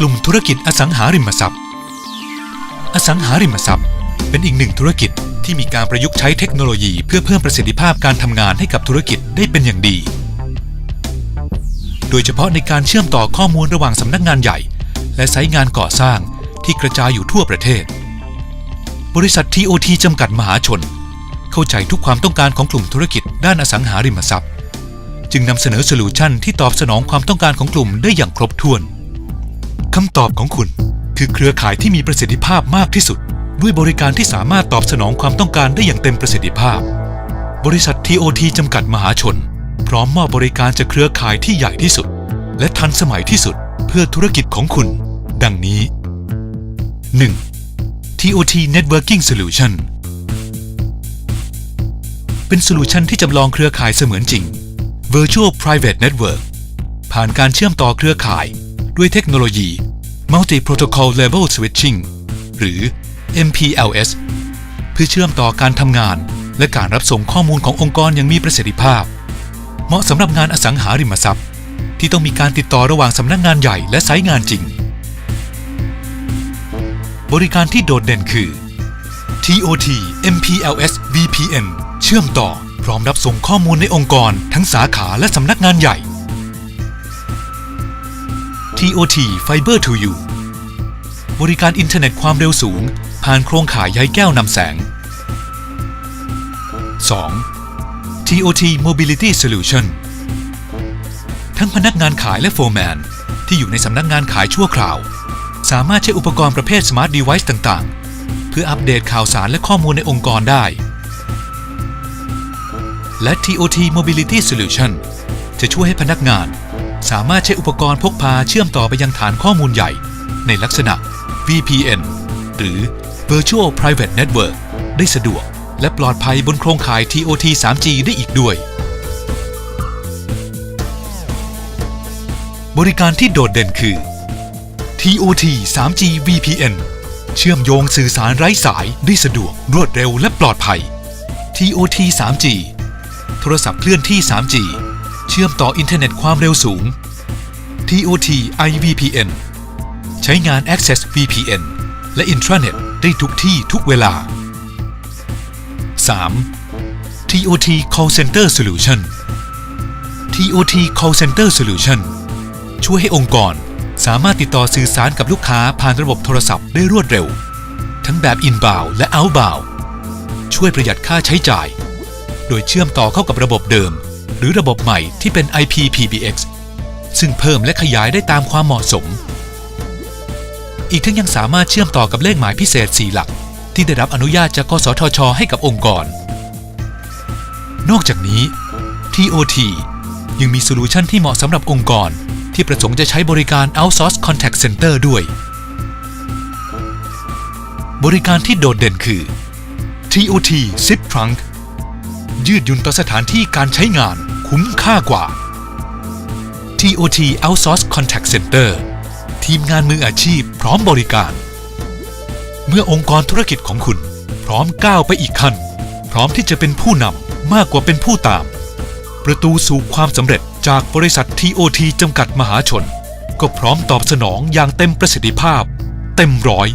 กลุ่มธุรกิจอสังหาริมทรัพย์ อสังหาริมทรัพย์ เป็นอีกหนึ่งธุรกิจที่มีการประยุกต์ใช้เทคโนโลยีเพื่อเพิ่มประสิทธิภาพการทำงานให้กับธุรกิจได้เป็นอย่างดี โดยเฉพาะในการเชื่อมต่อข้อมูลระหว่างสำนักงานใหญ่ และไซต์งานก่อสร้างที่กระจายอยู่ทั่วประเทศ บริษัท TOT จำกัดมหาชน เข้าใจทุกความต้องการของกลุ่มธุรกิจด้านอสังหาริมทรัพย์ จึงนำเสนอโซลูชันที่ตอบสนองความต้องการของกลุ่มได้อย่างครบถ้วน คำตอบของคุณคือเครือข่ายที่มีประสิทธิภาพมากที่สุด ด้วยบริการที่สามารถตอบสนองความต้องการได้อย่างเต็มประสิทธิภาพ บริษัท TOT จำกัดมหาชน พร้อมมอบบริการจากเครือข่ายที่ใหญ่ที่สุด และทันสมัยที่สุดเพื่อธุรกิจของคุณ ดังนี้ 1. TOT Networking Solution เป็นโซลูชันที่จำลองเครือข่ายเสมือนจริง Virtual Private Network ผ่านการเชื่อมต่อเครือข่าย ด้วยเทคโนโลยี Multi Protocol Level Switching หรือ MPLS เพื่อเชื่อมต่อการทำงาน และการรับส่งข้อมูลขององค์กรอย่างมีประสิทธิภาพ เหมาะสำหรับงานอสังหาริมทรัพย์ ที่ต้องมีการติดต่อระหว่างสำนักงานใหญ่และไซต์งานจริง บริการที่โดดเด่นคือ TOT MPLS VPN เชื่อมต่อพร้อมรับส่งข้อมูลในองค์กร ทั้งสาขาและสำนักงานใหญ่ TOT Fiber to You บริการอินเทอร์เน็ตความเร็วสูง ผ่านโครงข่ายใยแก้วนำแสง 2. TOT Mobility Solution ทั้งพนักงานขายและโฟร์แมน ที่อยู่ในสำนักงานขายชั่วคราว สามารถใช้อุปกรณ์ประเภท Smart Device ต่างๆ เพื่ออัปเดตข่าวสารและข้อมูลในองค์กรได้ และ TOT Mobility Solution จะช่วยให้พนักงาน สามารถใช้อุปกรณ์พกพาเชื่อมต่อไปยังฐานข้อมูลใหญ่ ในลักษณะ VPN หรือ Virtual Private Network ได้สะดวก และปลอดภัยบนโครงข่าย TOT 3G ได้อีกด้วย บริการที่โดดเด่นคือ TOT 3G VPN เชื่อมโยงสื่อสารไร้สายได้สะดวกรวดเร็วและปลอดภัย TOT 3G โทรศัพท์เคลื่อนที่ 3G ชื่อมต่ออินเทอร์เน็ตความเร็วสูง TOT IVPN ใช้งาน Access VPN และ Intranet ได้ทุกที่ทุกเวลา 3. TOT Call Center Solution TOT Call Center Solution ช่วยให้องค์กรสามารถติดต่อสื่อสารกับลูกค้าผ่านระบบโทรศัพท์ได้รวดเร็ว ทั้งแบบ inbound และ outbound ช่วยประหยัดค่าใช้จ่าย โดยเชื่อมต่อเข้ากับระบบเดิม หรือระบบใหม่ที่เป็น IPPBX ซึ่งเพิ่มและขยายได้ตามความเหมาะสม อีกทั้งยังสามารถเชื่อมต่อกับเลขหมายพิเศษ 4 หลัก ที่ได้รับอนุญาตจากกสทช ให้กับองค์กร นอกจากนี้ TOT ยังมีโซลูชันที่เหมาะสำหรับองค์กร ที่ประสงค์จะใช้บริการ Outsource Contact Center ด้วย บริการที่โดดเด่นคือ TOT Zip Trunk ยืดหยุ่นต่อสถานที่การใช้งานคุ้มค่ากว่า TOT Outsource Contact Center ทีมงานมืออาชีพพร้อมบริการ เมื่อองค์กรธุรกิจของคุณ พร้อมก้าวไปอีกขั้น พร้อมที่จะเป็นผู้นำมากกว่าเป็นผู้ตาม ประตูสู่ความสำเร็จจากบริษัท TOT จำกัดมหาชน ก็พร้อมตอบสนองอย่างเต็มประสิทธิภาพ เต็มร้อย